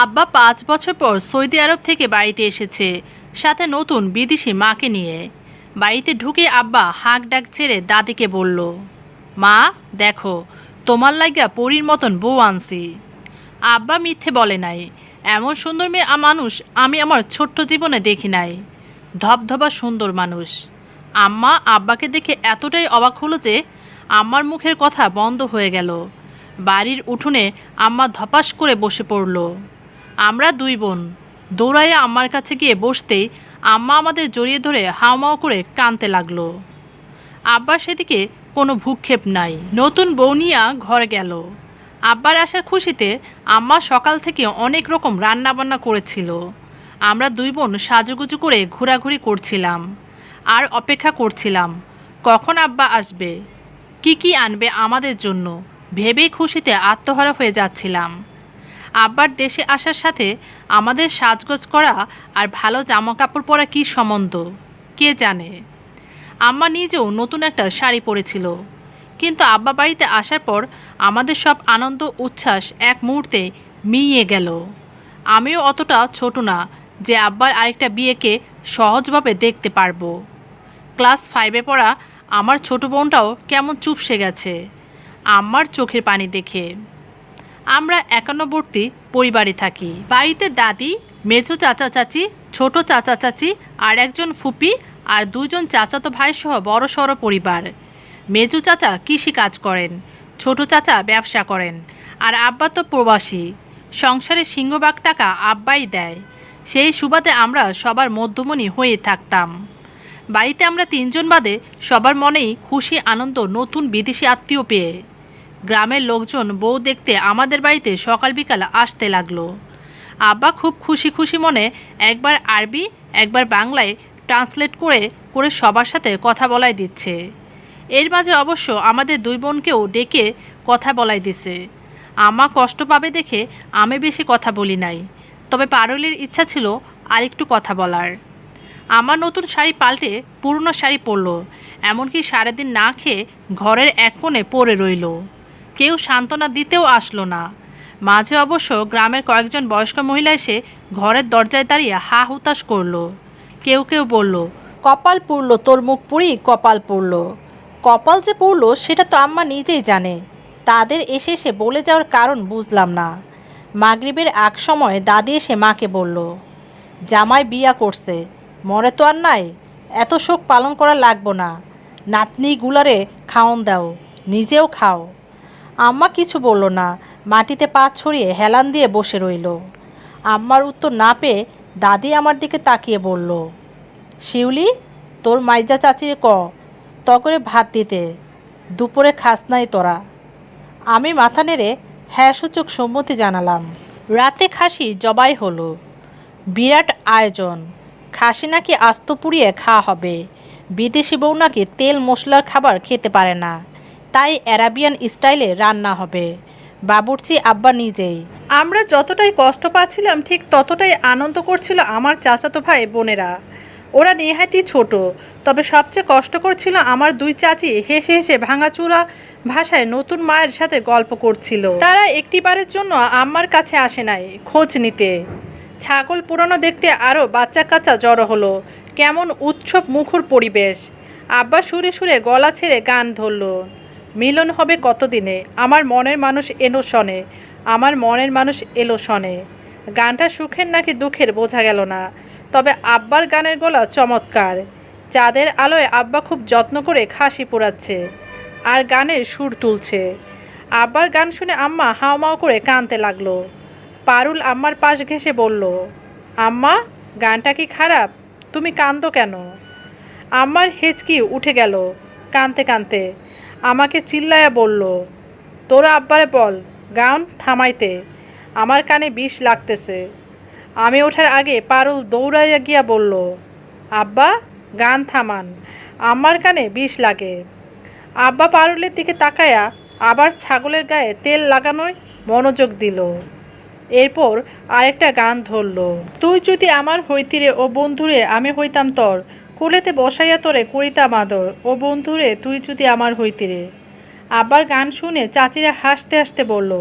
আব্বা পাঁচ বছর পর সৌদি আরব থেকে বাড়িতে এসেছে, সাথে নতুন বিদেশি মাকে নিয়ে। বাড়িতে ঢুকে আব্বা হাঁক ডাক ছেড়ে দাদিকে বলল, মা, দেখো, তোমার লাগা পরীর মতন বউ আনছি। আব্বা মিথ্যে বলে নাই, এমন সুন্দর মেয়ে মানুষ আমি আমার ছোট্ট জীবনে দেখি নাই। ধবধবা সুন্দর মানুষ। আম্মা আব্বাকে দেখে এতটাই অবাক হলো যে আম্মার মুখের কথা বন্ধ হয়ে গেল। বাড়ির উঠোনে আম্মা ধপাস করে বসে পড়ল। আমরা দুই বোন। দৌড়াইয়া আম্মার কাছে গিয়ে বসতেই আম্মা আমাদের জড়িয়ে ধরে হাওমাও করে কানতে লাগল। আব্বার সেদিকে কোনো ভূক্ষেপ নাই। নতুন বৌনিয়া ঘরে গেল। আব্বার আসার খুশিতে আম্মা সকাল থেকে অনেক রকম রান্নাবান্না করেছিল। আমরা দুই বোন সাজুগুজু করে ঘোরাঘুরি করছিলাম। আর অপেক্ষা করছিলাম, কখন আব্বা আসবে? কি কি আনবে আমাদের জন্য? ভেবেই খুশিতে আত্মহারা হয়ে যাচ্ছিলাম। আব্বার দেশে আসার সাথে আমাদের সাজগোজ করা আর ভালো জামা কাপড় পরা কী সম্বন্ধ? কে জানে? আম্মা নিজেও নতুন একটা শাড়ি পরেছিল। কিন্তু আব্বা বাড়িতে আসার পর আমাদের সব আনন্দ, উচ্ছ্বাস এক মুহূর্তে মিইয়ে গেল। আমিও অতটা ছোট না যে আব্বার আরেকটা বিয়েকে সহজভাবে দেখতে পারব। ক্লাস ফাইভে পড়া আমার ছোট বোনটাও কেমন চুপসে গেছে। আম্মার চোখের পানি দেখে। আমরা একান্নবর্তী পরিবারে থাকি। বাড়িতে দাদি মেজো চাচা চাচি, ছোট চাচা চাচি, আর একজন ফুপি আর দুজন চাচাতো ভাই সহ বড় সড়ো পরিবার। মেজো চাচা কৃষি কাজ করেন, ছোট চাচা ব্যবসা করেন, আর আব্বা তো প্রবাসী। সংসারে সিংহবাগ টাকা আব্বাই দেয়। সেই সুবাদে আমরা সবার মধ্যমণি হয়ে থাকতাম। বাড়িতে আমরা তিনজন বাদে সবার মনেই খুশি, আনন্দ, নতুন বিদেশি আত্মীয় পেয়ে। গ্রামের লোকজন বউ দেখতে আমাদের বাড়িতে সকাল বিকাল আসতে লাগল। আব্বা খুব খুশি খুশি মনে একবার আরবি, একবার বাংলায় ট্রান্সলেট করে করে সবার সাথে কথা বলাই দিচ্ছে। এর মাঝে অবশ্য আমাদের দুই বোনকেও ডেকে কথা বলাই দিছে। আমা কষ্ট পাবে দেখে আমি বেশি কথা বলি নাই। তবে পারুলের ইচ্ছা ছিল আরেকটু কথা বলার। আমার নতুন শাড়ি পাল্টে পুরনো শাড়ি পরলো, এমনকি সারাদিন না খেয়ে ঘরের এক কোণে পড়ে রইল। কেউ সান্ত্বনা দিতেও আসলো না। মাঝে অবশ্য গ্রামের কয়েকজন বয়স্ক মহিলা এসে ঘরের দরজায় দাঁড়িয়ে হা হুতাশ করল। কেউ কেউ বলল, কপাল পুড়লো তোর মুখ পুরি কপাল পুড়লো। কপাল যে পুড়লো, সেটা তো আম্মা নিজেই জানে। তাদের এসে এসে বলে যাওয়ার কারণ বুঝলাম না। মাগরিবের এক সময় দাদি এসে মাকে বলল, জামাই বিয়া করছে, মরে তো আর নাই। এত শোক পালন করা লাগবো না। নাতনি গুলারে খাওন দাও, নিজেও খাও। আম্মা কিছু বলল না, মাটিতে পা ছড়িয়ে হেলান দিয়ে বসে রইল। আম্মার উত্তর না পেয়ে দাদি আমার দিকে তাকিয়ে বলল, শিউলি, তোর মাইজা চাচিরে ক, ত করে ভাত দিতে, দুপুরে খাস নাই তোরা। আমি মাথা নেড়ে হ্যাঁ সূচক সম্মতি জানালাম। রাতে খাসি জবাই হলো। বিরাট আয়োজন। খাসি নাকি আস্ত পুড়িয়ে খাওয়া হবে। বিদেশি বউ নাকি তেল মশলার খাবার খেতে পারে না। তাই অ্যারাবিয়ান স্টাইলে রান্না হবে। বাবুর্চি আব্বা নিজেই। আমরা যতটাই কষ্ট পাচ্ছিলাম, ঠিক ততটাই আনন্দ করছিল আমার চাচাতো ভাই বোনেরা। ওরা নেহাতি ছোট, তবে সবচেয়ে কষ্ট ছিল আমার দুই চাচি হেসে হেসে ভাঙাচুরা ভাষায় নতুন মায়ের সাথে গল্প করছিল। তারা একটিবারের জন্য আম্মার কাছে আসে নাই খোঁজ নিতে। ছাগল পুরানো দেখতে আরও বাচ্চা কাচ্চা জড়ো হলো। কেমন উৎসব মুখর পরিবেশ। আব্বা সুরে সুরে গলা ছেড়ে গান ধরলো। মিলন হবে কতদিনে? আমার মনের মানুষ এলো শনে, আমার মনের মানুষ এলো শনে। গানটা সুখের নাকি দুঃখের বোঝা গেল না। তবে আব্বার গানের গলা চমৎকার। চাঁদের আলোয় আব্বা খুব যত্ন করে খাসি পোড়াচ্ছে আর গানের সুর তুলছে। আব্বার গান শুনে আম্মা হাওমাও করে কানতে লাগল। পারুল আম্মার পাশ ঘেসে বলল, আম্মা, গানটা কি খারাপ? তুমি কান্দো কেন? আম্মার হেঁচকি উঠে গেল কানতে কানতে। আমাকে চিল্লায়া বলল, তোরা আব্বারে বল গান থামাইতে, আমার কানে বিষ লাগতেছে। আমি ওঠার আগে পারুল দৌড়াইয়া গিয়া বলল, আব্বা, গান থামান, আমার কানে বিষ লাগে। আব্বা পারুলের দিকে তাকায়া আবার ছাগলের গায়ে তেল লাগানোয় মনোযোগ দিল। এরপর আরেকটা গান ধরল, তুই যদি আমার হইতিরে ও বন্ধুরে আমি হইতাম তোর কোলেতে বসাইয়া তোরে করিতাম আদর ও বন্ধুরে, তুই যদি আমার হইতিরে আবার গান শুনে চাচিরা হাসতে হাসতে বলল,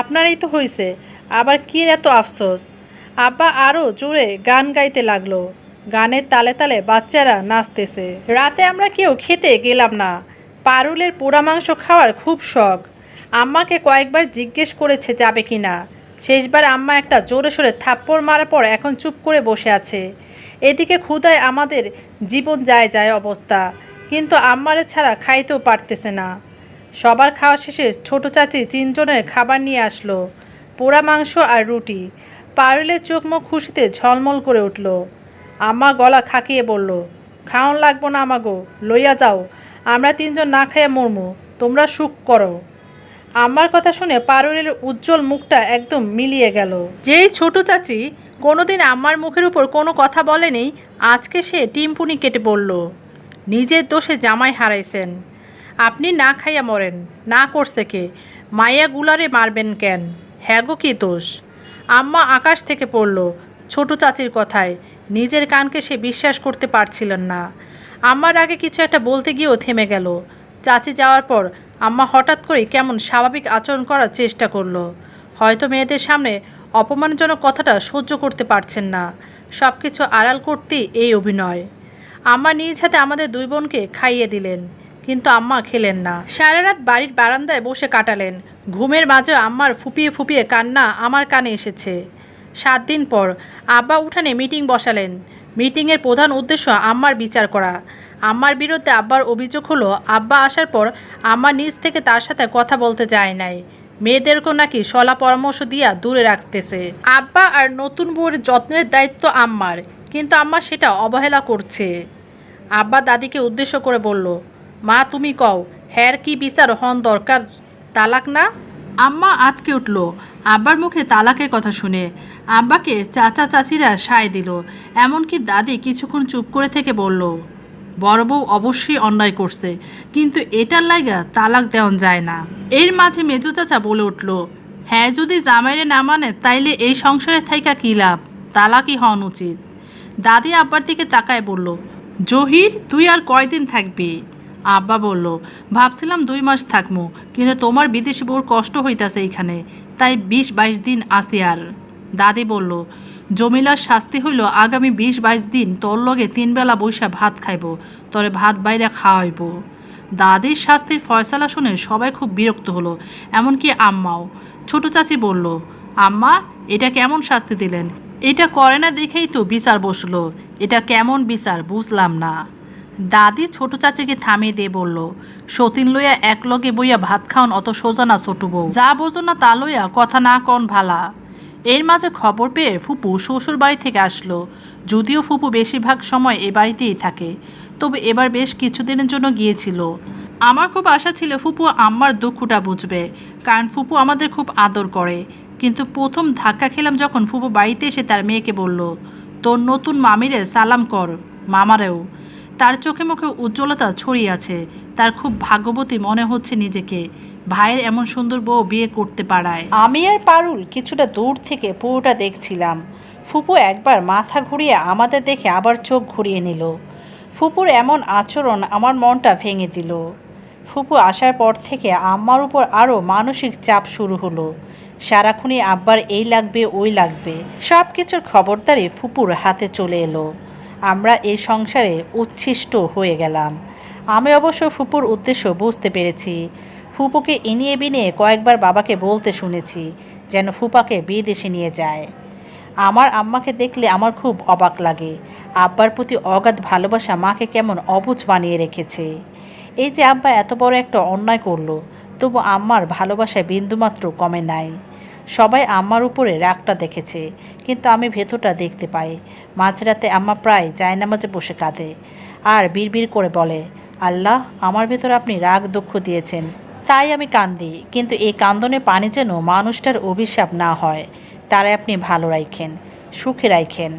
আপনারই তো হইছে, আবার কি এত আফসোস? আব্বা আরও জোরে গান গাইতে লাগল। গানের তালে তালে বাচ্চারা নাচতেছে। রাতে আমরা কেউ খেতে গেলাম না। পারুলের পোড়া মাংস খাওয়ার খুব শখ। আম্মাকে কয়েকবার জিজ্ঞেস করেছে যাবে কি না শেষবার আম্মা একটা জোরে সোরে থাপ্পড় মারার পর এখন চুপ করে বসে আছে। এদিকে ক্ষুদায় আমাদের জীবন যায় যায় অবস্থা। কিন্তু আম্মারে ছাড়া খাইতেও পারতেছে না। সবার খাওয়া শেষে ছোট চাচি তিনজনের খাবার নিয়ে আসলো, পোড়া মাংস আর রুটি। পারুলের চোখ মুখ খুশিতে ঝলমল করে উঠল। আম্মা গলা খাকিয়ে বলল, খাওন লাগবো না আমাগো, লইয়া যাও, আমরা তিনজন না খাইয়া মরমু, তোমরা সুখ করো। আমার কথা শুনে পারুলের উজ্জ্বল মুখটা একদম মিলিয়ে গেল। যেই ছোট চাচি কোনোদিন আমার মুখের উপর কোনো কথা বলেনি। আজকে সে টিমপুনি কেটে বলল, নিজের দোষে জামাই হারাইছেন। আপনি না খাইয়া মরেন, না করছে কে? মাইয়া গুলারে মারবেন কেন? হ্যাগো কি দোষ? আম্মা আকাশ থেকে পড়ল, ছোট চাচির কথায়, নিজের কানকে সে বিশ্বাস করতে পারছিলেন না। আম্মার আগে কিছু একটা বলতে গিয়েও থেমে গেল। চাচি যাওয়ার পর আম্মা হঠাৎ করেই কেমন স্বাভাবিক আচরণ করার চেষ্টা করল। হয়তো মেয়েদের সামনে অপমানজনক কথাটা সহ্য করতে পারছেন না। সব কিছু আড়াল করতেই এই অভিনয়। আম্মা নিজ হাতে আমাদের দুই বোনকে খাইয়ে দিলেন, কিন্তু আম্মা খেলেন না। সারা রাত বাড়ির বারান্দায় বসে কাটালেন। ঘুমের মাঝে আম্মার ফুপিয়ে ফুপিয়ে কান্না আমার কানে এসেছে। সাত দিন পর আব্বা উঠানে মিটিং বসালেন। মিটিংয়ের প্রধান উদ্দেশ্য আম্মার বিচার করা। আম্মার বিরুদ্ধে আব্বার অভিযোগ হলো, আব্বা আসার পর আম্মা নিজ থেকে তার সাথে কথা বলতে যায় নাই। মেয়েদেরকেও নাকি সলা পরামর্শ দিয়া দূরে রাখতেছে। আব্বা আর নতুন বউয়ের যত্নের দায়িত্ব আম্মার, কিন্তু আম্মা সেটা অবহেলা করছে। আব্বা দাদিকে উদ্দেশ্য করে বলল, মা, তুমি কও, হ্যার কি বিচার হন দরকার? তালাক না? আম্মা আতকে উঠল, আব্বার মুখে তালাকের কথা শুনে। আব্বাকে চাচা চাচিরা সায় দিল, এমনকি দাদি কিছুক্ষণ চুপ করে থেকে বলল বড় বউ অবশ্যই অন্যায় করছে। কিন্তু এটার লাইগা তালাক দেওয়ান যায় না। এর মাঝে মেজো চাচা বলে উঠল হ্যাঁ যদি জামাইরে না মানে তাইলে এই সংসারে থাইকা কী লাভ? তালাকই হন উচিত। দাদি আব্বার দিকে তাকায় বলল, জহির, তুই আর কয়দিন থাকবি? আব্বা বলল, ভাবছিলাম দুই মাস থাকমু, কিন্তু তোমার বিদেশি বউর কষ্ট হইতাছে এইখানে, তাই বিশ বাইশ দিন আসি আর। দাদি বলল জমিলার শাস্তি হইল আগামী বিশ বাইশ দিন তোর লগে তিনবেলা বৈশা ভাত খাইব, তরে ভাত বাইরে খাওয়াইব। দাদির শাস্তির ফয়সালা শুনে সবাই খুব বিরক্ত হলো, এমনকি আম্মাও। ছোট চাচি বলল, আম্মা, এটা কেমন শাস্তি দিলেন? এটা করে না দেখেই তো বিচার বসল। এটা কেমন বিচার বুঝলাম না। দাদি ছোট চাচিকে থামিয়ে দিয়ে বলল, সতীন লইয়া এক লগে বইয়া ভাত খাওন অত সোজা না ছোট বউ। যা বোঝো না তা লইয়া কথা না কন ভালা। এর মাঝে খবর পেয়ে ফুপু শ্বশুর বাড়ি থেকে আসলো। যদিও ফুপু বেশিরভাগ সময় এ বাড়িতেই থাকে, তবে এবার বেশ কিছুদিনের জন্য গিয়েছিল। আমার খুব আশা ছিল ফুপু আম্মার দুঃখটা বুঝবে, কারণ ফুপু আমাদের খুব আদর করে। কিন্তু প্রথম ধাক্কা খেলাম যখন ফুপু বাড়িতে এসে তার মেয়েকে বলল, তোর নতুন মামিরে সালাম কর, মামারেও। তার চোখে মুখে উজ্জ্বলতা ছড়িয়ে আছে, তার খুব ভাগ্যবতী মনে হচ্ছে নিজেকে। ভাইয়ের এমন সুন্দর বউ বিয়ে করতে পারায়। আমি আর পারুল কিছুটা দূর থেকে পুরোটা দেখছিলাম। ফুপু একবার মাথা ঘুরিয়ে আমাদের দেখে আবার চোখ ঘুরিয়ে নিল। ফুপুর এমন আচরণ আমার মনটা ভেঙে দিল। ফুপু আসার পর থেকে আম্মার উপর আরও মানসিক চাপ শুরু হলো। সারাক্ষণই আব্বার এই লাগবে, ওই লাগবে। সব কিছুর খবরদারি ফুপুর হাতে চলে এলো। আমরা এই সংসারে উচ্ছিষ্ট হয়ে গেলাম। আমি অবশ্য ফুপুর উদ্দেশ্য বুঝতে পেরেছি। ফুপুকে ইনিয়ে বিনিয়ে কয়েকবার বাবাকে বলতে শুনেছি, যেন ফুপাকে বিদেশে নিয়ে যায়। আমার আম্মাকে দেখলে আমার খুব অবাক লাগে। আব্বার প্রতি অগাধ ভালোবাসা মাকে কেমন অবুঝ বানিয়ে রেখেছে। এই যে আব্বা এত বড় একটা অন্যায় করল, তবু আম্মার ভালোবাসায় বিন্দুমাত্র কমে নাই। সবাই আম্মার উপরে রাগটা দেখেছে, কিন্তু আমি ভেতরটা দেখতে পাই। মাঝরাতে আম্মা প্রায় জায়নামাজে বসে কাঁদে, আর বিড়বিড় করে বলে, আল্লাহ, আমার ভেতর আপনি রাগ দুঃখ দিয়েছেন। তাই আমি কান্দি, কিন্তু এই কান্দনে পানি যেন মানুষটার অভিশাপ না হয়। তারাই আপনি ভালো রাখেন সুখে রাখেন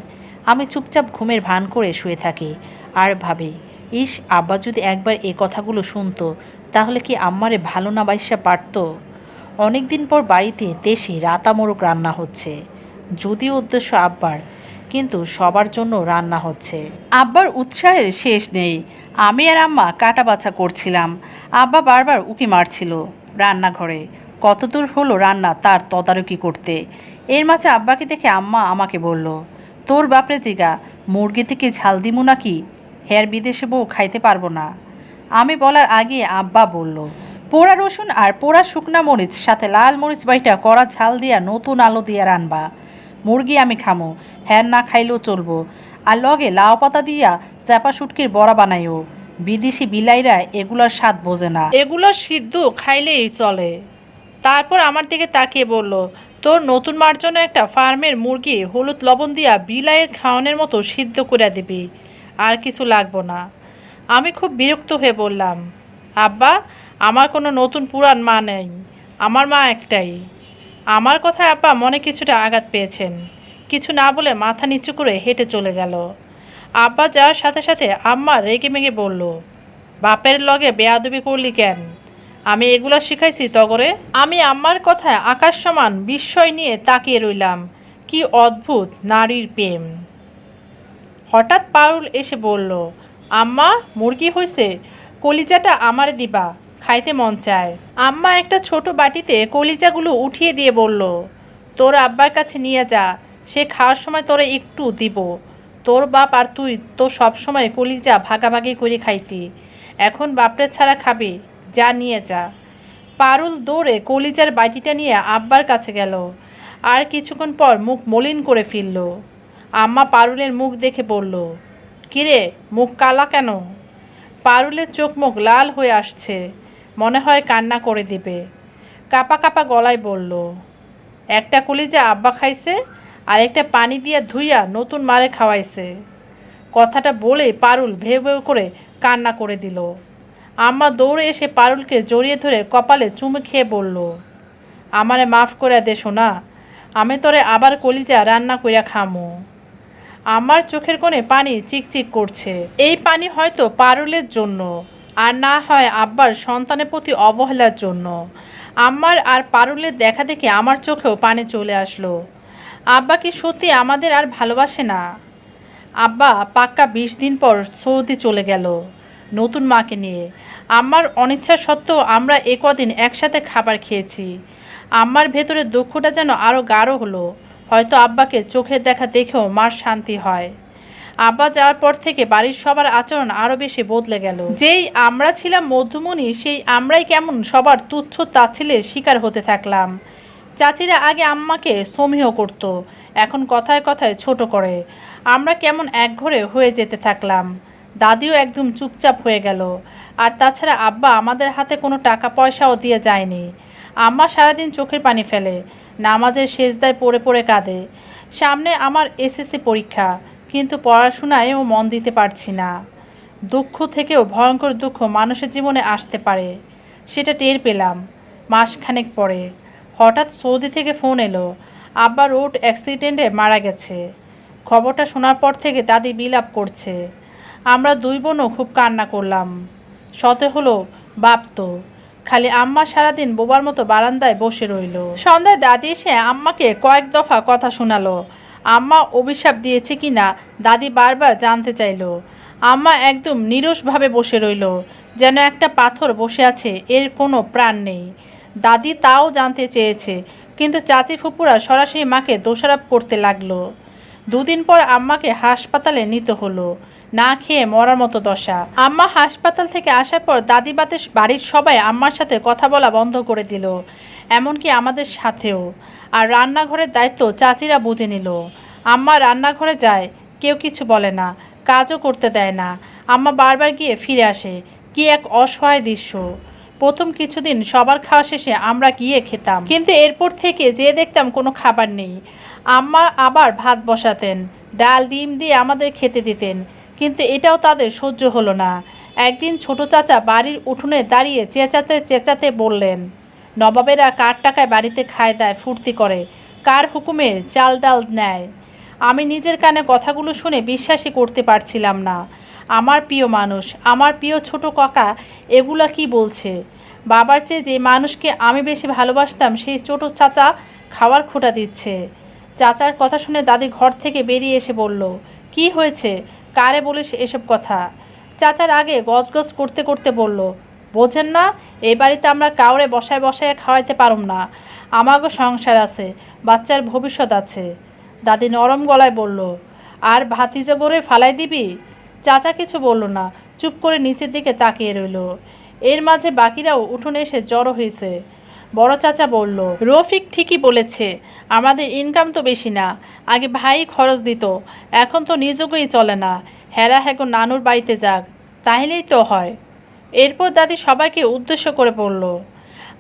আমি চুপচাপ ঘুমের ভান করে শুয়ে থাকি। আর ভাবি, ইস, আব্বা যদি একবার এ কথাগুলো শুনতো, তাহলে কি আম্মারে ভালো না বাইসা পারতো? অনেক দিন পর বাড়িতে দেশি রাতা মোরগ রান্না হচ্ছে। যদিও উদ্দেশ্য আব্বার, কিন্তু সবার জন্য রান্না হচ্ছে। আব্বার উৎসাহের শেষ নেই। আমি আর আম্মা কাটা বাছা করছিলাম। আব্বা বারবার উকি মারছিল রান্নাঘরে। কতদূর হলো রান্না তার তদারকি করতে। এর মাঝে আব্বাকে দেখে আম্মা আমাকে বলল, তোর বাপরে জিগা, মুরগি থেকে ঝাল দিমু নাকি? হের বিদেশে বউ খাইতে পারব না। আমি বলার আগে আব্বা বলল, পোড়া রসুন আর পোড়া শুকনা মরিচ, সাথে লাল মরিচ বাইটা কড়া ঝাল দিয়া নতুন আলো দিয়া রানবা। মুরগি আমি খামো, হ্যার না খাইলেও চলবো। আর লগে লাউ পাতা দিয়া চাপা শুটকির বড়া বানাইও বিদেশি বিলাইরা এগুলোর স্বাদ বোঝে না। এগুলোর সিদ্ধ খাইলেই চলে। তারপর আমার দিকে তাকিয়ে বলল, তোর নতুন মার জন্য একটা ফার্মের মুরগি হলুদ লবণ দিয়া বিলাইয়ের খাওয়ানোর মতো সিদ্ধ করে দিবি, আর কিছু লাগবো না। আমি খুব বিরক্ত হয়ে বললাম, আব্বা, আমার কোনো নতুন পুরাণ মা নেই। আমার মা একটাই। আমার কথায় আব্বা মনে কিছুটা আঘাত পেয়েছেন। কিছু না বলে মাথা নিচু করে হেঁটে চলে গেল। আব্বা যাওয়ার সাথে সাথে আম্মা রেগে মেগে বলল, বাপের লগে বেয়াদবি করলি কেন? আমি এগুলো শিখাইছি তগরে। আমি আম্মার কথায় আকাশ সমান বিস্ময় নিয়ে তাকিয়ে রইলাম। কি অদ্ভুত নারীর প্রেম। হঠাৎ পারুল এসে বলল, আম্মা, মুরগি হয়েছে কলিজাটা আমারে দিবা, খাইতে মন চায়। আম্মা একটা ছোট বাটিতে কলিজাগুলো উঠিয়ে দিয়ে বলল, তোর আব্বার কাছে নিয়ে যা সে খাওয়ার সময় তোরে একটু দিব। তোর বাপ আর তুই তো সবসময় কলিজা ভাগাভাগি করে খাইতি। এখন বাপরে ছাড়া খাবি, যা নিয়ে যা। পারুল দৌড়ে কলিজার বাটিটা নিয়ে আব্বার কাছে গেল। আর কিছুক্ষণ পর মুখ মলিন করে ফিরল। আম্মা পারুলের মুখ দেখে বলল, কিরে, মুখ কালা কেন? পারুলের চোখ মুখ লাল হয়ে আসছে, মনে হয় কান্না করে দিবে। কাপা কাপা গলায় বলল, একটা কলিজা আব্বা খাইছে আর একটা পানি দিয়ে ধুইয়া নতুন মারে খাওয়াইছে। কথাটা বলে পারুল ভেউ ভেউ করে কান্না করে দিল। আম্মা দৌড়ে এসে পারুলকে জড়িয়ে ধরে কপালে চুমে খেয়ে বলল, আমারে মাফ করে দে শোনা আমি তোরে আবার কলিজা রান্না কইরা খামো। আমার চোখের কোণে পানি চিকচিক করছে। এই পানি হয়তো পারুলের জন্য, আর না হয় আব্বার সন্তানের প্রতি অবহেলার জন্য। আম্মার আর পারুলের দেখা দেখে আমার চোখেও পানি চলে আসলো। আব্বা কি সত্যি আমাদের আর ভালোবাসে না। আব্বা পাক্কা বিশ দিন পর সৌদি চলে গেল নতুন মাকে নিয়ে। আমার অনিচ্ছা সত্ত্বেও আমরা এ কদিন একসাথে খাবার খেয়েছি। আম্মার ভেতরে দুঃখটা যেন আরও গাঢ় হলো। হয়তো আব্বাকে চোখের দেখা দেখেও মার শান্তি হয়। আব্বা যাওয়ার পর থেকে বাড়ির সবার আচরণ আরও বেশি বদলে গেল। যেই আমরা ছিলাম মধ্যমণি সেই আমরাই কেমন সবার তুচ্ছ তাচ্ছিলের শিকার হতে থাকলাম। চাচিরা আগে আম্মাকে সমীহ করত, এখন কথায় কথায় ছোট করে। আমরা কেমন একঘরে হয়ে যেতে থাকলাম। দাদিও একদম চুপচাপ হয়ে গেল। আর তাছাড়া আব্বা আমাদের হাতে কোনো টাকা পয়সাও দিয়ে যায়নি। আম্মা সারাদিন চোখের পানি ফেলে, নামাজের শেষদায় পড়ে পড়ে কাঁদে। সামনে আমার এসএসসি পরীক্ষা, কিন্তু পড়াশোনায়ও মন দিতে পারছি না। দুঃখ থেকেও ভয়ঙ্কর দুঃখ মানুষের জীবনে আসতে পারে, সেটা টের পেলাম। মাসখানেক পরে। হঠাৎ সৌদি থেকে ফোন এলো। আব্বা রোড অ্যাক্সিডেন্টে মারা গেছে। খবরটা শোনার পর থেকে দাদি বিলাপ করছে। আমরা দুই বোনও খুব কান্না করলাম। সতে হলো বাপ তো। খালি আম্মা সারাদিন বোবার মতো বারান্দায় বসে রইল। সন্ধ্যায় দাদি এসে আম্মাকে কয়েক দফা কথা শোনালো। আম্মা অভিশাপ দিয়েছে কি না দাদি বারবার জানতে চাইলো। আম্মা একদম নিরসভাবে বসে রইল। যেন একটা পাথর বসে আছে, এর কোনো প্রাণ নেই। দাদি তাও জানতে চেয়েছে, কিন্তু চাচি ফুপুরা সরাসরি মাকে দোষারোপ করতে লাগল। দুদিন পর আম্মাকে হাসপাতালে নিতে হলো, না খেয়ে মরার মতো দশা। আম্মা হাসপাতাল থেকে আসার পর দাদি বাতে বাড়ির সবাই আম্মার সাথে কথা বলা বন্ধ করে দিল, এমনকি আমাদের সাথেও। আর রান্নাঘরের দায়িত্ব চাচিরা বুঝে নিল। আম্মা রান্নাঘরে যায়, কেউ কিছু বলে না, কাজও করতে দেয় না। আম্মা বারবার গিয়ে ফিরে আসে, কি এক অসহায় দৃশ্য। প্রথম কিছুদিন সবার খাওয়া শেষে আমরা গিয়ে খেতাম। কিন্তু এরপর থেকে যে দেখতাম কোনো খাবার নেই। আম্মা আবার ভাত বসাতেন, ডাল, ডিম দিয়ে আমাদের খেতে দিতেন। কিন্তু এটাও তাদের সহ্য হলো না। একদিন ছোট চাচা বাড়ির উঠোনে দাঁড়িয়ে চেঁচাতে চেঁচাতে বললেন, নবাবেরা কার টাকায় বাড়িতে খায় দেয় ফুর্তি করে? কার হুকুমে চাল ডাল নেয়? আমি নিজের কানে কথাগুলো শুনে বিশ্বাসই করতে পারছিলাম না। আমার প্রিয় মানুষ, আমার প্রিয় ছোট কাকা, এগুলা কি বলছে? বাবার চেয়ে যে মানুষকে আমি বেশি ভালোবাসতাম, সেই ছোট চাচা খাওয়ার খোটা দিচ্ছে। চাচার কথা শুনে দাদি ঘর থেকে বেরিয়ে এসে বলল, কি হয়েছে? কারে বলিস এসব কথা? চাচার আগে গজগজ করতে করতে বলল, বোঝেন না এই বাড়িতে আমরা কাউরে বসায় বসায় খাওয়াইতে পারুম না। আমাগো সংসার আছে, বাচ্চার ভবিষ্যৎ আছে। দাদি নরম গলায় বলল, আর ভাতিজে গড়ে ফালাই দিবি? চাচা কিছু বলল না, চুপ করে নিচের দিকে তাকিয়ে রইল। এর মাঝে বাকিরাও উঠোনে এসে জড়ো হয়েছে। বড় চাচা বলল, রফিক ঠিকই বলেছে, আমাদের ইনকাম তো বেশি না। আগে ভাই খরচ দিত, এখন তো নিজগই চলে না। হেরা হ্যাগো নানুর বাড়িতে যাক তাহলেই তো হয়। এরপর দাদি সবাইকে উদ্দেশ্য করে বলল,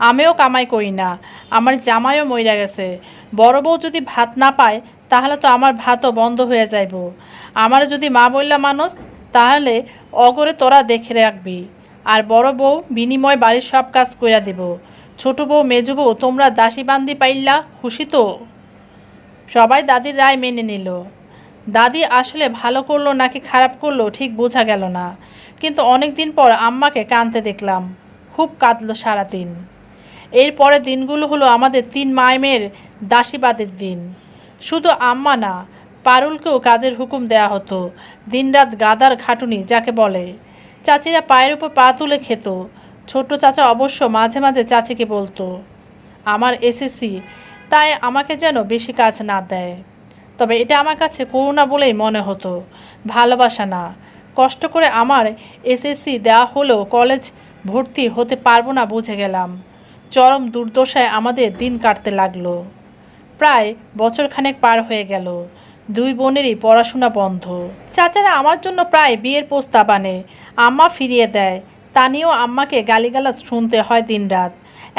আমিও কামাই করি না, আমার জামাইও মইরা গেছে। বড় বউ যদি ভাত না পায়, তাহলে তো আমার ভাতও বন্ধ হয়ে যাইব। আমার যদি মা বললা মানুষ তাহলে অগরে তোরা দেখে রাখবি। আর বড় বউ বিনিময় বাড়ির সব কাজ কইরা দেব। ছোট বউ, মেজু বউ, তোমরা দাসী বান্দি পাইল্লা খুশি তো? সবাই দাদির রায় মেনে নিল। দাদি আসলে ভালো করল নাকি খারাপ করল ঠিক বোঝা গেল না। কিন্তু অনেক দিন পর আম্মাকে কাঁদতে দেখলাম। খুব কাঁদলো সারাদিন। এরপরে দিনগুলো হলো আমাদের তিন মায়ের দাসীবাদের দিন। শুধু আম্মা না পারুলকেও কাজের হুকুম দেয়া হতো। দিনরাত গাদার খাটুনি যাকে বলে। চাচিরা পায়ের উপর পা তুলে খেত। ছোট চাচা অবশ্য মাঝে মাঝে চাচিকে বলতো, আমার এসএসসি, তাই আমাকে যেন বেশি কাজ না দেয়। তবে এটা আমার কাছে করুণা বলেই মনে হতো। ভালোবাসা না। কষ্ট করে আমার এসএসসি দেওয়া হলেও কলেজ ভর্তি হতে পারব না বুঝে গেলাম। চরম দুর্দশায় আমাদের দিন কাটতে লাগল। প্রায় বছরখানেক পার হয়ে গেল। দুই বোনেরই পড়াশোনা বন্ধ। চাচারা আমার জন্য প্রায় বিয়ের প্রস্তাব আনে, আম্মা ফিরিয়ে দেয়। তা নিয়েও আম্মাকে গালিগালাজ শুনতে হয় দিনরাত।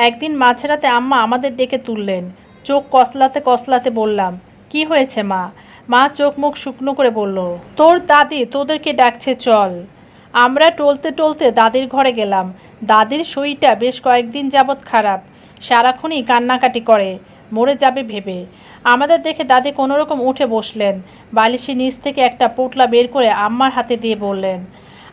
একদিন মাঝরাতে আম্মা আমাদের ডেকে তুললেন। চোখ কসলাতে কসলাতে বললাম, কি হয়েছে মা? মা চোখ মুখ শুকনো করে বলল, তোর দাদি তোদেরকে ডাকছে, চল। আমরা টলতে টলতে দাদির ঘরে গেলাম। দাদির শরীরটা বেশ কয়েকদিন যাবৎ খারাপ। সারাক্ষণই কান্নাকাটি করে, মরে যাবে ভেবে। আমাদের দেখে দাদি কোনোরকম উঠে বসলেন। বালিশের নিচ থেকে একটা পোটলা বের করে আম্মার হাতে দিয়ে বললেন,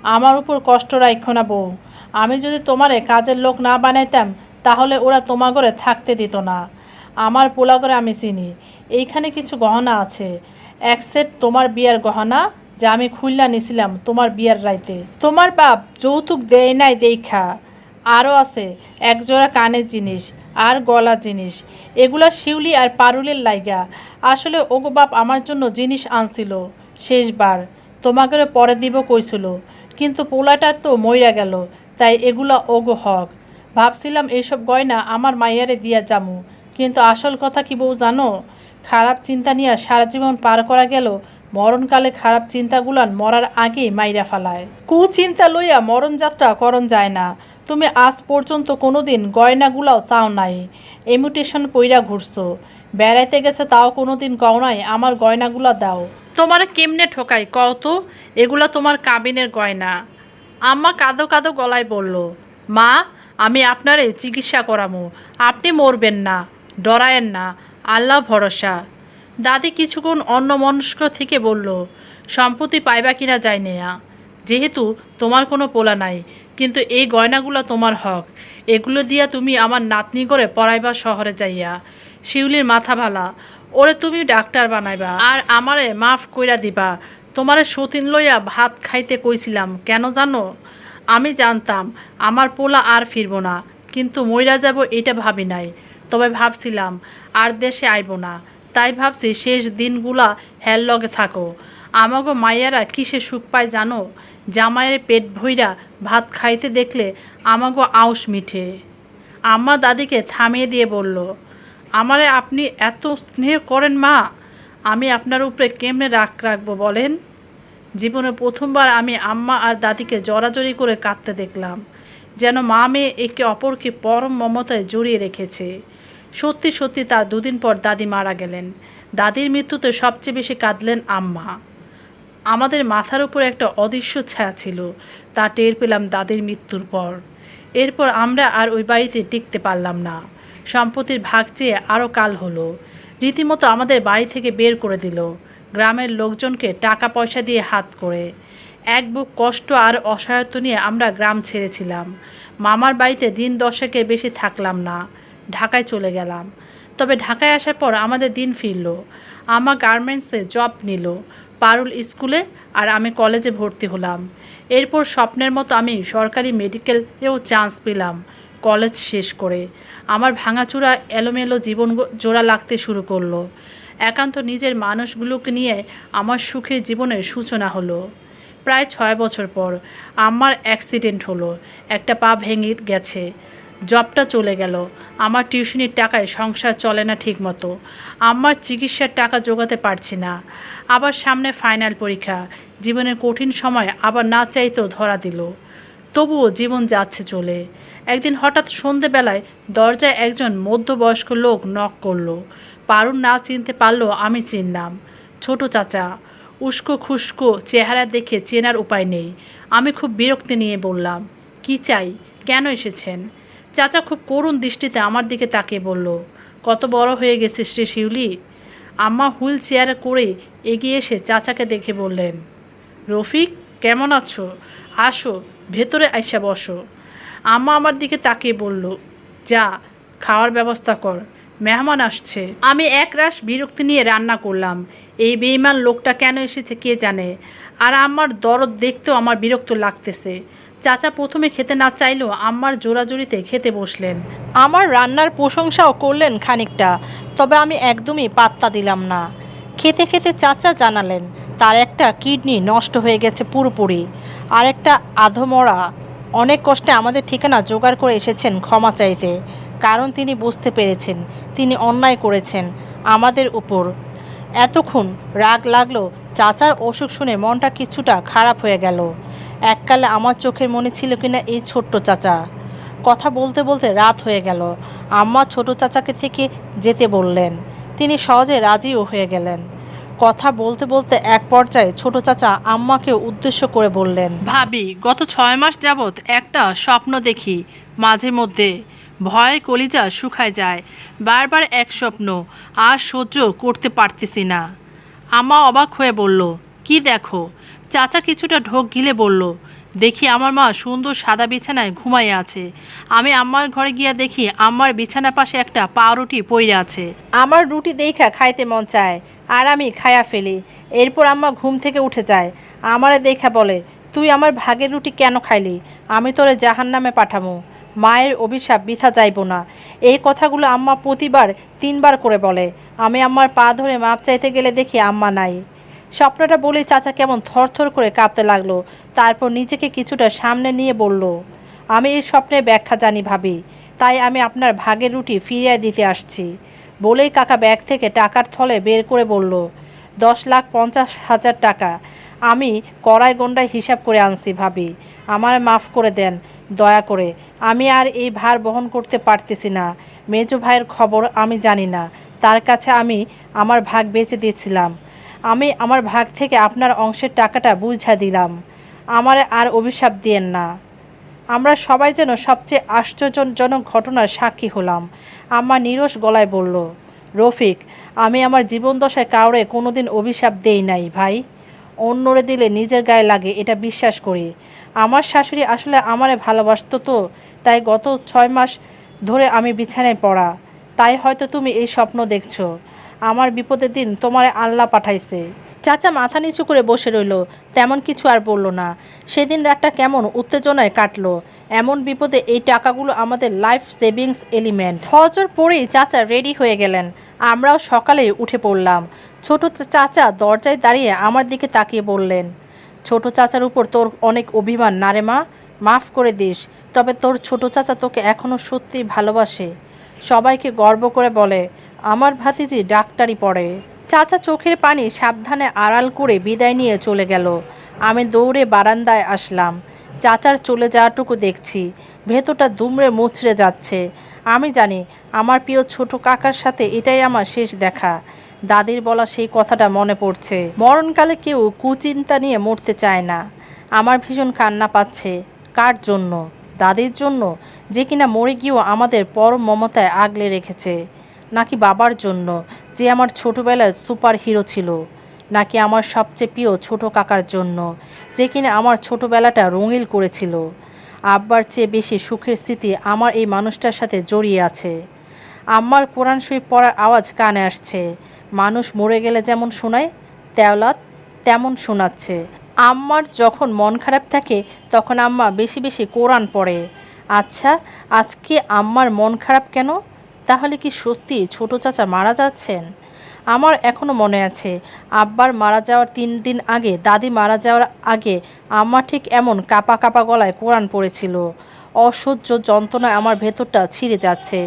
আমার উপর কষ্ট রাখো না বউ। আমি যদি তোমারে কাজের লোক না বানাইতাম, তাহলে ওরা তোমার ঘরে থাকতে দিত না। আমার পোলা করে আমি চিনি। এইখানে কিছু গহনা আছে। এক সেট তোমার বিয়ার গহনা, যা আমি খুললা নিছিলাম তোমার বিয়ার রাইতে। তোমার বাপ যৌতুক দেয় নাই দেখা আরও আছে, একজোড়া কানের জিনিস। আর গলা জিনিস। এগুলা শিউলি আর পারুলের লাইগা। আসলে ওগো বাপ আমার জন্য জিনিস আনছিল। শেষবার। তোমাকে পরে দিব কইছিল। কিন্তু পোলাটা তো মইরা গেল। তাই এগুলা ওগো হক। ভাবছিলাম এইসব গয়না আমার মাইয়ারে দিয়া জামু কিন্তু আসল কথা কি বউ জানো? খারাপ চিন্তা নিয়ে সারা জীবন পার করা গেল। মরণকালে খারাপ চিন্তাগুলান মরার আগেই মাইরা ফালায়। কুচিন্তা লইয়া মরণ যাত্রা করণ যায় না। তুমি আজ পর্যন্ত কোনো দিন গয়নাগুলাও চাও নাই। এমিটেশন পইরা ঘুরছো। বেড়াইতে গেছে তাও কোনোদিন কও নাই, আমার গয়নাগুলা দাও। তোমার কেমনে ঠকাই কও তো? এগুলা তোমার কাবিনের গয়না। আম্মা কাঁদো কাঁদো গলায় বলল, মা, আমি আপনারে চিকিৎসা করামো। আপনি মরবেন না, ডরায়েন না, আল্লাহ ভরসা। দাদি কিছুক্ষণ অন্য মনস্ক থেকে বলল, সম্পত্তি পাইবা কিনা যায় না। যেহেতু তোমার কোনো পোলা নাই কিন্তু এই গয়নাগুলো তোমার হক। এগুলো দিয়া তুমি আমার নাতনি করে পড়াইবা শহরে যাইয়া। শিউলির মাথা ভালা। ওরে তুমি ডাক্তার বানাইবা। আর আমারে মাফ কইরা দিবা। তোমারে সতীন লইয়া ভাত খাইতে কইছিলাম, কেন জানো? আমি জানতাম, আমার পোলা আর ফিরব না। কিন্তু মইরা যাব এটা ভাবি নাই। তবে ভাবছিলাম, আর দেশে আইব না। তাই ভাবছি শেষ দিনগুলা হেল লগে থাকো। আমাগো মাইয়ারা কিসে সুখ পায় জানো? জামাইয়ের পেট ভইরা ভাত খাইতে দেখলে আমাগো আউশ মিঠে। আম্মা দাদিকে থামিয়ে দিয়ে বলল, আমারে আপনি এত স্নেহ করেন মা, আমি আপনার উপরে কেমনে রাগ রাখব বলেন? জীবনে প্রথমবার আমি আম্মা আর দাদিকে জড়াজড়ি করে কাঁদতে দেখলাম, যেন মা মেয়ে একে অপরকে পরম মমতায় জড়িয়ে রেখেছে। সত্যি সত্যি তার দুদিন পর দাদি মারা গেলেন। দাদির মৃত্যুতে সবচেয়ে বেশি কাঁদলেন আম্মা। আমাদের মাথার উপর একটা অদৃশ্য ছায়া ছিল। তা টের পেলাম দাদির মৃত্যুর পর। এরপর আমরা আর ওই বাড়িতে টিকতে পারলাম না। সম্পত্তির ভাগ চেয়ে আরও কাল হলো। রীতিমতো আমাদের বাড়ি থেকে বের করে দিল। গ্রামের লোকজনকে টাকা পয়সা দিয়ে হাত করে। এক বুক কষ্ট আর অসহায়ত্ব নিয়ে আমরা গ্রাম ছেড়েছিলাম। মামার বাড়িতে দিন দশেকের বেশি থাকলাম না। ঢাকায় চলে গেলাম। তবে ঢাকায় আসার পর আমাদের দিন ফিরল। আমার গার্মেন্টসে জব নিল। পারুল স্কুলে আর আমি কলেজে ভর্তি হলাম। এরপর স্বপ্নের মতো আমি সরকারি মেডিকেলেও চান্স পেলাম, কলেজ শেষ করে। আমার ভাঙাচোরা এলোমেলো জীবন জোড়া লাগতে শুরু করল। একান্ত নিজের মানুষগুলোকে নিয়ে আমার সুখের জীবনের সূচনা হলো। প্রায় ছয় বছর পর আমার অ্যাক্সিডেন্ট হলো, একটা পা ভেঙে গেছে। জবটা চলে গেল। আমার টিউশনির টাকায় সংসার চলে না ঠিক মতো আমার চিকিৎসার টাকা জোগাতে পারছি না। আবার সামনে ফাইনাল পরীক্ষা। জীবনের কঠিন সময় আবার না চাইতেও ধরা দিল। তবুও জীবন যাচ্ছে চলে। একদিন হঠাৎ সন্ধেবেলায় দরজায় একজন মধ্যবয়স্ক লোক নক করল। পারুন না চিনতে পারলেও আমি চিনলাম। ছোট চাচা, উস্কো খুস্কো চেহারা দেখে চেনার উপায় নেই। আমি খুব বিরক্তি নিয়ে বললাম, কি চাই? কেন এসেছেন? চাচা খুব করুণ দৃষ্টিতে আমার দিকে তাকিয়ে বলল, কত বড় হয়ে গেছে শ্রী শিউলি? আম্মা হুইল চেয়ারে করে এগিয়ে এসে চাচাকে দেখে বললেন, রফিক, কেমন আছো? আসো, ভেতরে আইসা বসো। আম্মা আমার দিকে তাকিয়ে বলল, যা, খাওয়ার ব্যবস্থা কর, মেহমান আসছে। আমি এক রাশ বিরক্তি নিয়ে রান্না করলাম, এই বেইমান লোকটা কেন এসেছে কে জানে, আর আমার দরদ দেখতেও আমার বিরক্ত লাগতেছে। চাচা প্রথমে খেতে না চাইলেও আম্মার জোরাজুরিতে খেতে বসলেন। আমার রান্নার প্রশংসাও করলেন খানিকটা, তবে আমি একদমই পাত্তা দিলাম না। খেতে খেতে চাচা জানালেন, তার একটা কিডনি নষ্ট হয়ে গেছে পুরোপুরি, আর একটা আধমরা। অনেক কষ্টে আমাদের ঠিকানা জোগাড় করে এসেছেন ক্ষমা চাইতে, কারণ তিনি বুঝতে পেরেছেন, তিনি অন্যায় করেছেন আমাদের উপর। এতক্ষণ রাগ লাগল, চাচার অসুখ শুনে মনটা কিছুটা খারাপ হয়ে গেল। এককালে আমার চোখের মনে ছিল কিনা এই ছোট্ট চাচা। কথা বলতে বলতে রাত হয়ে গেল। আম্মা ছোট চাচাকে থেকে যেতে বললেন। তিনি সহজে রাজিও হয়ে গেলেন। কথা বলতে বলতে এক পর্যায়ে ছোট চাচা আম্মাকে উদ্দেশ্য করে বললেন, ভাবি, গত ছয় মাস যাবৎ একটা স্বপ্ন দেখি। মাঝে মধ্যে ভয় কলিজা শুকায় যায়। বারবার এক স্বপ্ন, আর সহ্য করতে পারতেছি না। আম্মা অবাক হয়ে বলল, কি দেখো? চাচা কিছুটা ঢোক গিলে বলল, দেখি আমার মা সুন্দর সাদা বিছানায় ঘুমাইয়ে আছে। আমি আম্মার ঘরে গিয়া দেখি আম্মার বিছানার পাশে একটা পাউরুটি পইরে আছে। আমার রুটি দেখা খাইতে মন চায়, আর আমি খায়া ফেলি। এরপর আম্মা ঘুম থেকে উঠে যায়। আমারে দেখা বলে, তুই আমার ভাগের রুটি কেন খাইলি? আমি তোরে জাহান নামে পাঠামো। মায়ের অভিশাপ বৃথা যাইব না। এই কথাগুলো আম্মা প্রতিবার তিনবার করে বলে। আমি আম্মার পা ধরে মাপ চাইতে গেলে দেখি আম্মা নাই। স্বপ্নটা বলে চাচা কেমন থরথর করে কাঁপতে লাগল। তারপর নিজেকে কিছুটা সামনে নিয়ে বলল, আমি এই স্বপ্নের ব্যাখ্যা জানি ভাবি, তাই আমি আপনার ভাগের রুটি ফিরিয়ে দিতে আসছি। বলেই কাকা ব্যাগ থেকে টাকার থলে বের করে বলল, দশ লাখ পঞ্চাশ হাজার টাকা, আমি কড়াই গন্ডায় হিসাব করে আনছি ভাবি আমার মাফ করে দেন, দয়া করে, আমি আর এই ভার বহন করতে পারতেছি না, মেজো ভাইয়ের খবর আমি জানি না, তার কাছে আমি আমার ভাগ বেচে দিয়েছিলাম। আমি আমার ভাগ থেকে আপনার অংশের টাকাটা বুঝা দিলাম। আমার আর অভিশাপ দিয়েন না। আমরা সবাই যেন সবচেয়ে আশ্চর্যজনক ঘটনার সাক্ষী হলাম। আমার নিরস গলায় বলল, রফিক, আমি আমার জীবন দশায় কাউরে কোনোদিন অভিশাপ দেই নাই ভাই। অন্যরে দিলে নিজের গায়ে লাগে, এটা বিশ্বাস করি। আমার শাশুড়ি আসলে আমারে ভালোবাসত তো, তাই গত ছয় মাস ধরে আমি বিছানায় পড়া। তাই হয়তো তুমি এই স্বপ্ন দেখছ। আমার বিপদের দিন তোমারে আল্লাহ পাঠাইছে। চাচা মাথা নিচু করে বসে রইল, তেমন কিছু আর বলল না। সেদিন রাতটা কেমন উত্তেজনায় কাটলো। এমন বিপদে এই টাকাগুলো আমাদের লাইফ সেভিংস এলিমেন্ট ফজর পরেই চাচা রেডি হয়ে গেলেন। আমরাও সকালে উঠে পড়লাম। ছোট চাচা দরজায় দাঁড়িয়ে আমার দিকে তাকিয়ে বললেন, ছোট চাচার উপর তোর অনেক অভিমান না রে মা? মাফ করে দিস, তবে তোর ছোট চাচা তোকে এখনও সত্যিই ভালোবাসে। সবাইকে গর্ব করে বলে আমার ভাতিজি ডাক্তারি পড়ে। চাচা চোখের পানি সাবধানে আড়াল করে বিদায় নিয়ে চলে গেল। আমি দৌড়ে বারান্দায় আসলাম। চাচার চলে যাওয়াটুকু দেখছি। ভেতরটা দুমড়ে মুচড়ে যাচ্ছে। আমি জানি, আমার প্রিয় ছোট কাকার সাথে এটাই আমার শেষ দেখা। দাদির বলা সেই কথাটা মনে পড়ছে। মরণকালে কেউ কুচিন্তা নিয়ে মরতে চায় না। আমার ভীষণ কান্না পাচ্ছে। কার জন্য? দাদির জন্য? যে কিনা মরে গিয়েও আমাদের পরম মমতায় আগলে রেখেছে। নাকি বাবার জন্য যে আমার ছোটবেলায় সুপার হিরো ছিল, নাকি আমার সবচেয়ে প্রিয় ছোট কাকার জন্য যে কিনা আমার ছোটোবেলাটা রঙিল করেছিল। আব্বার চেয়ে বেশি সুখের স্মৃতি আমার এই মানুষটার সাথে জড়িয়ে আছে। আম্মার কোরআন শরীফ পড়ার আওয়াজ কানে আসছে। মানুষ মরে গেলে যেমন শোনায়, তেওলাত তেমন শোনাচ্ছে। আম্মার যখন মন খারাপ থাকে, তখন আম্মা বেশি বেশি কোরআন পড়ে। আচ্ছা আজকে আম্মার মন খারাপ কেন? তাহলে কি সত্যি ছোট চাচা মারা যাচ্ছেন? আমার এখনও মনে আছে, আব্বার মারা যাওয়ার তিন দিন আগে, দাদি মারা যাওয়ার আগে আম্মা ঠিক এমন কাপা কাপা গলায় কোরআন পড়েছিল। অসহ্য যন্ত্রণায় আমার ভেতরটা ছিঁড়ে যাচ্ছে।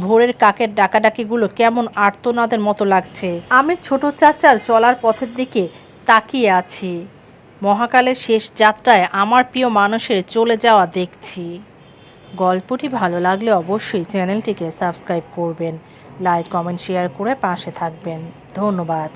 ভোরের কাকের ডাকাডাকিগুলো কেমন আর্তনাদের মতো লাগছে। আমি ছোট চাচার চলার পথের দিকে তাকিয়ে আছি। মহাকালের শেষ যাত্রায় আমার প্রিয় মানুষের চলে যাওয়া দেখছি। গল্পটি ভালো লাগলে অবশ্যই চ্যানেলটিকে সাবস্ক্রাইব করবেন লাইক কমেন্ট শেয়ার করে পাশে থাকবেন। ধন্যবাদ।